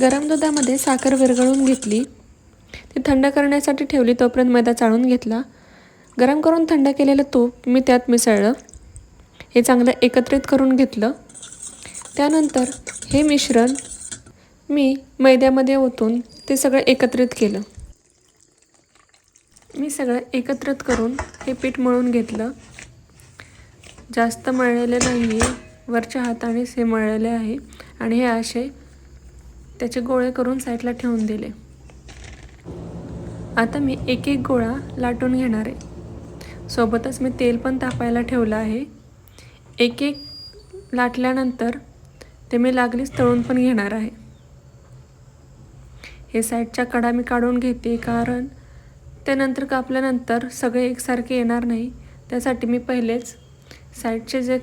गरम दुधामध्ये साखर विरघळून घेतली. ती थंड करण्यासाठी ठेवली तोपर्यंत मैदा चाळून घेतला. गरम करून थंड केलेलं तूप मी त्यात मिसळलं. हे चांगलं एकत्रित करून घेतलं. त्यानंतर हे मिश्रण मी मैद्यामध्ये ओतून ते सगळं एकत्रित केलं. मी सगळं एकत्रित करून हे पीठ मळून घेतलं. जास्त मळलेलं नाही आहे वरच्या हातानेच हे मळलेले आहे. आणि हे असे त्याचे गोळे करून साईडला ठेवून दिले. आता मी एक एक गोळा लाटून घेणार आहे. सोबतच मी तेल पण तापायला ठेवलं आहे. एक एक लाटल्यानंतर ते मी लागलीच तळून पण घेणार आहे. हे साईडच्या कडा मी काढून घेते कारण त्यानंतर कापल्यानंतर सगळे एकसारखे येणार नाही. त्यासाठी मी पहिलेच साईडचे जे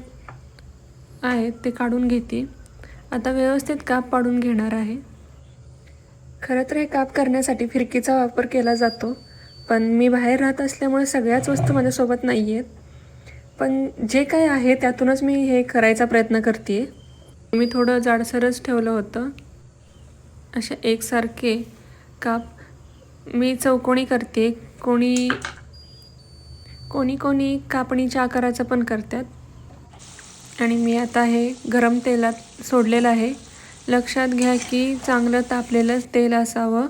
आहेत ते काढून घेते. आता व्यवस्थित काप पाडून घेणार आहे. खरं तर हे काप करण्यासाठी फिरकीचा वापर केला जातो. पण मी बाहेर राहत असल्यामुळे सगळ्याच वस्तू माझ्यासोबत नाही आहेत पण जे काही आहे त्यातूनच मी हे करायचा प्रयत्न करते मी थोडं जाडसरच ठेवलं होतं. अशा एकसारखे काप मी चौकोनी करते कोणी कोणी कोणी कापणीच्या आकाराचं पण करतात. आणि मी आता हे गरम तेलात सोडलेलं आहे. लक्षात घ्या की चांगलं तापलेलं तेल असावं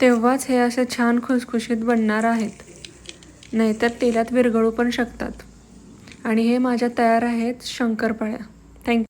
तेव्हाच हे असे छान खुसखुशीत बनणार आहेत. नाहीतर तेलात विरघळू पण शकतात. आणि हे माझ्या तयार आहेत शंकरपाळ्या. थँक्यू